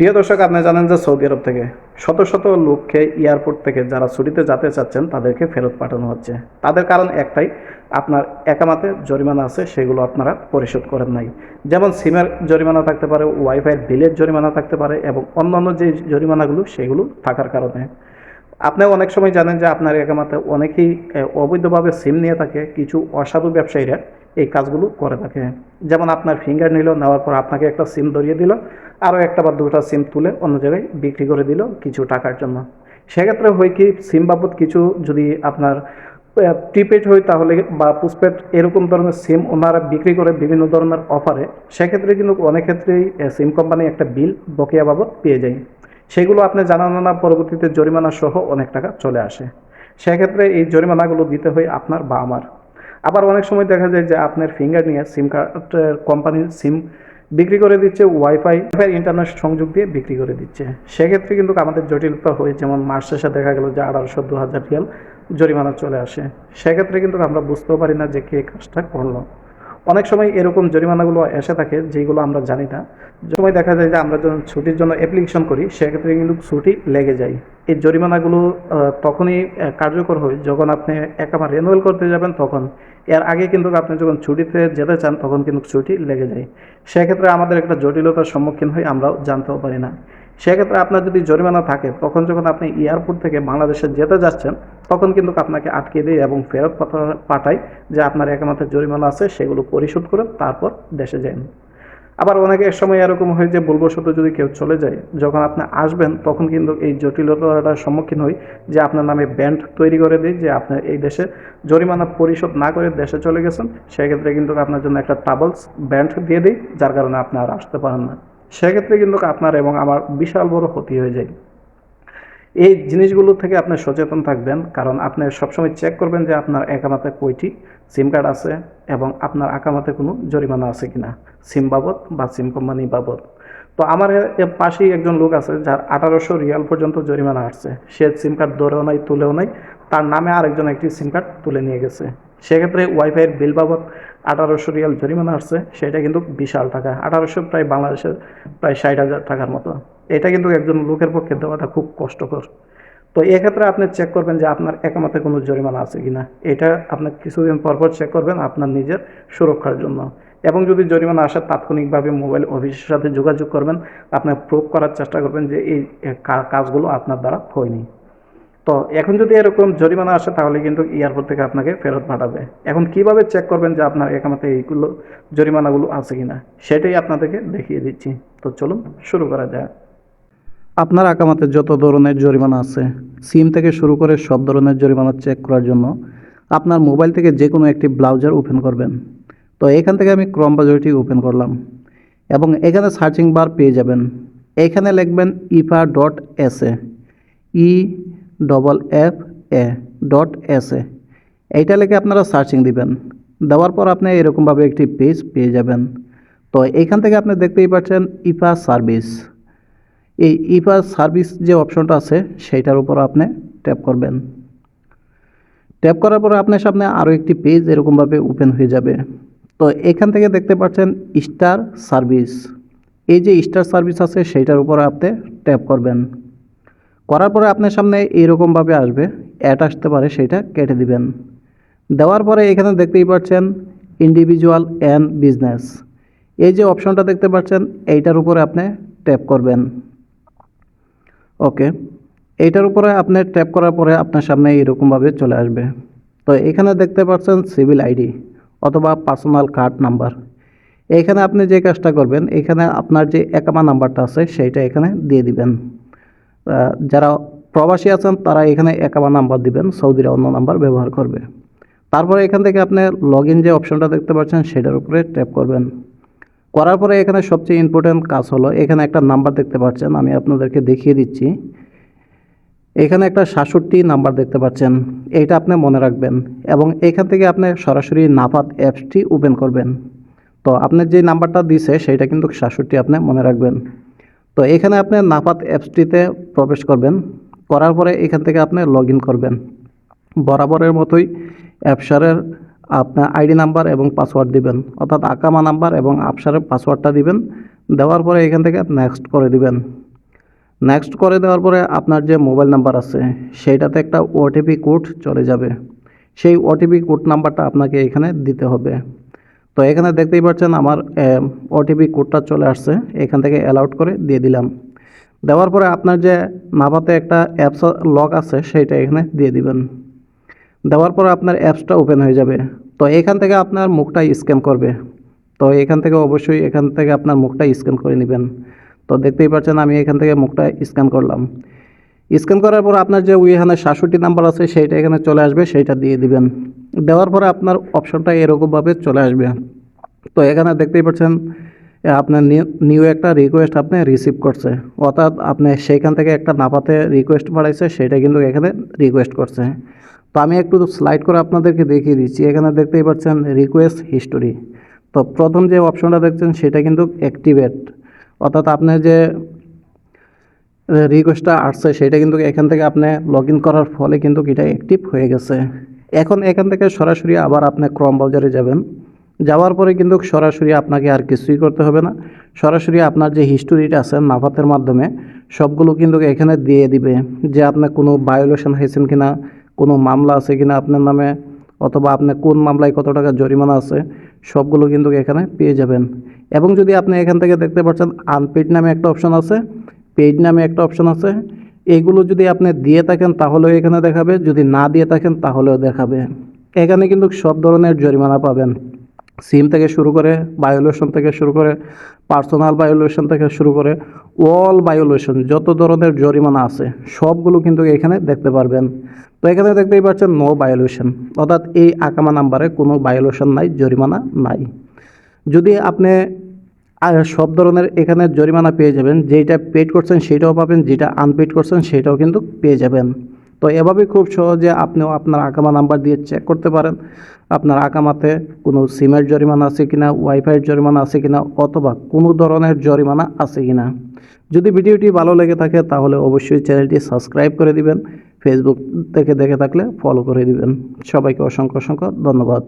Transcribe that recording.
প্রিয় দর্শক আপনি জানেন যে সৌদি আরব থেকে শত শত লোককে এয়ারপোর্ট থেকে যারা ছুটিতে যেতে চাচ্ছেন, তাদেরকে ফেরত পাঠানো হচ্ছে। তাদের কারণ একটাই, আপনার একামাতে জরিমানা আছে, সেগুলো আপনারা পরিশোধ করেন নাই। যেমন সিমের জরিমানা থাকতে পারে ওয়াইফাইয়ের বিলের জরিমানা থাকতে পারে, এবং অন্যান্য যে জরিমানাগুলো, সেগুলো থাকার কারণে। আপনি অনেক সময় জানেন যে আপনার একামাতে অনেকেই অবৈধভাবে সিম নিয়ে থাকে, কিছু অসাধু ব্যবসায়ীরা। এই কাজগুলো করে থাকে। যেমন আপনার ফিঙ্গার নিল, নেওয়ার পর আপনাকে একটা সিম ধরিয়ে দিল আরও একটা বা দুটা সিম তুলে অন্য জায়গায় বিক্রি করে দিল কিছু টাকার জন্য। সেক্ষেত্রে হয় কি সিম বাবদ কিছু যদি আপনার প্রিপেড হয় তাহলে বা পোস্টপেড এরকম ধরনের সিম ওনারা বিক্রি করে বিভিন্ন ধরনের অফারে সেক্ষেত্রে কিন্তু অনেক ক্ষেত্রেই সিম কোম্পানি একটা বিল বকেয়া বাবদ পেয়ে যায়। সেগুলো আপনি জানানো না, পরবর্তীতে জরিমানা সহ অনেক টাকা চলে আসে। সেক্ষেত্রে এই জরিমানাগুলো দিতে হয় আপনার বা আমার। আবার অনেক সময় দেখা যায় যে আপনার ফিঙ্গার নিয়ে সিম কার্ডের কোম্পানির সিম বিক্রি করে দিচ্ছে ওয়াইফাই ওয়াইফাই ইন্টারনেট সংযোগ দিয়ে বিক্রি করে দিচ্ছে। সেক্ষেত্রে কিন্তু আমাদের জটিলতা হয়ে যেমন মাস শেষে দেখা গেল যে আঠারোশো দু হাজার রিয়াল জরিমানা চলে আসে। সেক্ষেত্রে কিন্তু আমরা বুঝতেও পারি না যে কে কাজটা করল। অনেক সময় এরকম জরিমানাগুলো এসে থাকে যেগুলো আমরা জানি না। সময় দেখা যায় যে আমরা যখন ছুটির জন্য অ্যাপ্লিকেশন করি, সেক্ষেত্রে কিন্তু ছুটি লেগে যায়। এই জরিমানাগুলো তখনই কার্যকর হয় যখন আপনি একেবারে রেনুয়াল করতে যাবেন তখন। এর আগে কিন্তু আপনি যখন ছুটিতে যেতে চান, তখন কিন্তু ছুটি লেগে যায়। সেক্ষেত্রে আমাদের একটা জটিলতার সম্মুখীন হই আমরাও জানতেও পারি না। সেক্ষেত্রে আপনার যদি জরিমানা থাকে, তখন যখন আপনি এয়ারপোর্ট থেকে বাংলাদেশে যেতে যাচ্ছেন, তখন কিন্তু আপনাকে আটকে দিয়ে এবং ফেরত পাঠা- পাঠায় যে আপনার একমাত্র জরিমানা আছে, সেগুলো পরিশোধ করে তারপর দেশে যান আবার অনেকে অনেকের সময় এরকম হয় যে ভুলবশত যদি কেউ চলে যায়, যখন আপনি আসবেন, তখন কিন্তু এই জটিলতাটার সম্মুখীন হই যে আপনার নামে ব্যান্ড তৈরি করে দিই যে আপনি এই দেশে জরিমানা পরিশোধ না করে দেশে চলে গেছেন, সেক্ষেত্রে কিন্তু আপনার জন্য একটা ট্রাভেলস ব্যান্ড দিয়ে দিই, যার কারণে আপনি আর আসতে পারেন না। সেক্ষেত্রে কিন্তু আপনার এবং আমার বিশাল বড় ক্ষতি হয়ে যায়। এই জিনিসগুলো থেকে আপনি সচেতন থাকবেন, কারণ আপনি সবসময় চেক করবেন যে আপনার একামাতে কয়টি সিম কার্ড আছে এবং আপনার আকামাতে কোনো জরিমানা আছে কিনা সিম বাবদ বা সিম কোম্পানি বাবদ। তো আমার পাশেই একজন লোক আছে, যার আঠারোশো রিয়াল পর্যন্ত জরিমানা আসছে। সে সিম কার্ড ধরেও নাই, তুলেও নাই, তার নামে আরেকজন একটি সিম কার্ড তুলে নিয়ে গেছে। সেক্ষেত্রে ওয়াইফাইয়ের বিল বাবদ আঠারোশো রিয়াল জরিমানা আসছে, সেটা কিন্তু বিশাল টাকা। আঠারোশো প্রায় বাংলাদেশের প্রায় ষাট হাজার টাকার মতো। এটা কিন্তু একজন লোকের পক্ষে দেওয়াটা খুব কষ্টকর। তো এক্ষেত্রে আপনি চেক করবেন যে আপনার একামাতে কোনো জরিমানা আছে কিনা। এটা আপনার কিছুদিন পর পর চেক করবেন আপনার নিজের সুরক্ষার জন্য। এবং যদি জরিমানা আসে, তাৎক্ষণিকভাবে মোবাইল অফিসের সাথে যোগাযোগ করবেন। আপনি প্রুভ করার চেষ্টা করবেন যে এই কাজগুলো আপনার দ্বারা হয়নি। তো এখন যদি এরকম জরিমানা আসে, তাহলে কিন্তু এয়ারপোর্ট থেকে আপনাকে ফেরত পাঠাবে। এখন কীভাবে চেক করবেন যে আপনার একামাতে এইগুলো জরিমানাগুলো আছে কিনা? সেটাই আপনাদেরকে দেখিয়ে দিচ্ছি। তো চলুন শুরু করা যায় আপনার আকামাতে যত ধরনের জরিমানা আছে সিম থেকে শুরু করে সব ধরনের জরিমানা চেক করার জন্য আপনার মোবাইল থেকে যে কোনো একটি ব্রাউজার ওপেন করবেন। তো এখান থেকে আমি ক্রম ব্রাউজারটি ওপেন করলাম এবং এখানে সার্চিং বার পেয়ে যাবেন। এখানে লিখবেন effa dot S A. E double F A dot S A এইটা লিখে আপনারা সার্চিং দিবেন। দেওয়ার পর আপনি এরকমভাবে একটি পেজ পেয়ে যাবেন। তো এখান থেকে আপনি দেখতেই পাচ্ছেন ইফা সার্ভিস এই ইফা সার্ভিস যে অপশনটা আছে, সেইটার উপর আপনি ট্যাপ করবেন। ট্যাপ করার পরে আপনার সামনে আরও একটি পেজ এরকমভাবে ওপেন হয়ে যাবে। তো এখান থেকে দেখতে পাচ্ছেন স্টার সার্ভিস এই যে স্টার সার্ভিস আছে, সেইটার উপর আপনি ট্যাপ করবেন। করার পরে আপনার সামনে এইরকমভাবে আসবে, অ্যাড আসতে পারে সেটা কেটে দিবেন। দেওয়ার পরে এখানে দেখতেই পাচ্ছেন ইন্ডিভিজুয়াল অ্যান্ড বিজনেস এই যে অপশনটা দেখতে পাচ্ছেন, এইটার উপরে আপনি ট্যাপ করবেন। ওকে, এইটার উপরে আপনি ট্যাপ করার পরে আপনার সামনে এরকমভাবে চলে আসবে। তো এখানে দেখতে পাচ্ছেন সিভিল আইডি অথবা পার্সোনাল কার্ড নাম্বার এইখানে আপনি যে কাজটা করবেন, এখানে আপনার যে একামা নাম্বারটা আছে, সেইটা এখানে দিয়ে দিবেন। যারা প্রবাসী আছেন, তারা এখানে একামা নাম্বার দিবেন, সৌদিরা অন্য নাম্বার ব্যবহার করবে। তারপরে এখান থেকে আপনি লগ ইন যে অপশনটা দেখতে পাচ্ছেন, সেটার উপরে ট্যাপ করবেন। করার পরে এখানে সবচেয়ে ইম্পর্টেন্ট কাজ হলো, এখানে একটা নাম্বার দেখতে পাচ্ছেন, আমি আপনাদেরকে দেখিয়ে দিচ্ছি। এখানে একটা সাতষট্টি নাম্বার দেখতে পাচ্ছেন, এইটা আপনি মনে রাখবেন। এবং এখান থেকে আপনি সরাসরি নাফাত অ্যাপসটি ওপেন করবেন। তো আপনার যে নাম্বারটা দিছে সেটা কিন্তু সাতষট্টি আপনি মনে রাখবেন। তো এখানে আপনি নাফাত অ্যাপসটিতে প্রবেশ করবেন। করার পরে এখান থেকে আপনি লগ করবেন। বরাবরের মতোই অ্যাপসারের আপনার আইডি নাম্বার এবং পাসওয়ার্ড দিবেন। অর্থাৎ আকামা নাম্বার এবং আপসারের পাসওয়ার্ডটা দিবেন। দেওয়ার পরে এখান থেকে নেক্সট করে দিবেন। নেক্সট করে দেওয়ার পরে আপনার যে মোবাইল নাম্বার আছে, সেইটাতে একটা ওটিপি কোড চলে যাবে। সেই ওটিপি কোড নাম্বারটা আপনাকে এখানে দিতে হবে। তো এখানে দেখতেই পাচ্ছেন আমার ওটিপি কোডটা চলে আসছে। এখান থেকে অ্যালাউট করে দিয়ে দিলাম। দেওয়ার পরে আপনার যে নাভাতে একটা অ্যাপস লক আছে, সেইটা এখানে দিয়ে দিবেন। দেওয়ার পরে আপনার অ্যাপসটা ওপেন হয়ে যাবে। তো এখান থেকে আপনার মুখটা স্ক্যান করবে। তো এখান থেকে অবশ্যই এখান থেকে আপনার মুখটা স্ক্যান করে নেবেন। তো দেখতেই পাচ্ছেন আমি এখান থেকে মুখটা স্ক্যান করলাম। স্ক্যান করার পর আপনার যে ওইখানে সাতষট্টি নাম্বার আছে, সেইটা এখানে চলে আসবে, সেইটা দিয়ে দিবেন। দেওয়ার পরে আপনার অপশনটা এরকমভাবে চলে আসবে। তো এখানে দেখতেই পাচ্ছেন আপনার নিউ একটা রিকোয়েস্ট আপনি রিসিভ করছে। অর্থাৎ আপনি সেইখান থেকে একটা নাপাতে রিকোয়েস্ট বাড়াইছে, সেটা কিন্তু এখানে রিকোয়েস্ট করছে। তো আমি একটু স্লাইড করে আপনাদেরকে দেখিয়ে দিচ্ছি। এখানে দেখতেই পাচ্ছেন রিকোয়েস্ট হিস্টোরি তো প্রথম যে অপশনটা দেখছেন, সেটা কিন্তু অ্যাক্টিভেট অর্থাৎ আপনার যে রিকোয়েস্টটা আসছে, সেটা কিন্তু এখান থেকে আপনি লগ ইন করার ফলে কিন্তু এটা অ্যাক্টিভ হয়ে গেছে। এখন এখান থেকে সরাসরি আবার আপনি ক্রম ব্রাউজারে যাবেন। যাওয়ার পরে কিন্তু সরাসরি আপনাকে আর কিছুই করতে হবে না। সরাসরি আপনার যে হিস্টোরিটা আছে নাফাতের মাধ্যমে, সবগুলো কিন্তু এখানে দিয়ে দিবে যে আপনার কোনো ভায়োলেশন হয়েছেন কিনা, কোনো মামলা আছে কিনা আপনার নামে, অথবা আপনি কোন মামলায় কত টাকা জরিমানা আছে, সবগুলো কিন্তু এখানে পেয়ে যাবেন। এবং যদি আপনি এখান থেকে দেখতে পাচ্ছেন আনপেড নামে একটা অপশন আছে পেইড নামে একটা অপশন আছে এইগুলো যদি আপনি দিয়ে থাকেন তাহলেও এখানে দেখাবে, যদি না দিয়ে থাকেন তাহলেও দেখাবে। এখানে কিন্তু সব ধরনের জরিমানা পাবেন। সিম থেকে শুরু করে বায়োলেশন থেকে শুরু করে পার্সোনাল বায়োলেশন থেকে শুরু করে অল বায়োলেশন যত ধরনের জরিমানা আছে, সবগুলো কিন্তু এখানে দেখতে পারবেন। তো এখানে দেখতেই পাচ্ছেন নো বায়োলেশন অর্থাৎ এই আকামা নাম্বারে কোনো বায়োলেশন নাই, জরিমানা নাই। যদি আপনি আর সব ধরনের এখানে জরিমানা পেয়ে যাবেন। যেটা পেড করছেন সেটাও পাবেন, যেটা আনপেড করছেন সেটাও কিন্তু পেয়ে যাবেন। তো এভাবে খুব সহজে আপনিও আপনার আকামা নাম্বার দিয়ে চেক করতে পারেন। আপনার আকামাতে কোনো সিমের জরিমানা আছে কিনা ওয়াইফাইয়ের জরিমানা আছে কিনা, অথবা কোনো ধরনের জরিমানা আছে কিনা। যদি ভিডিওটি ভালো লেগে থাকে, তাহলে অবশ্যই চ্যানেলটি সাবস্ক্রাইব করে দিবেন। ফেসবুক থেকে দেখে থাকলে ফলো করে দিবেন। সবাইকে অসংখ্য অসংখ্য ধন্যবাদ।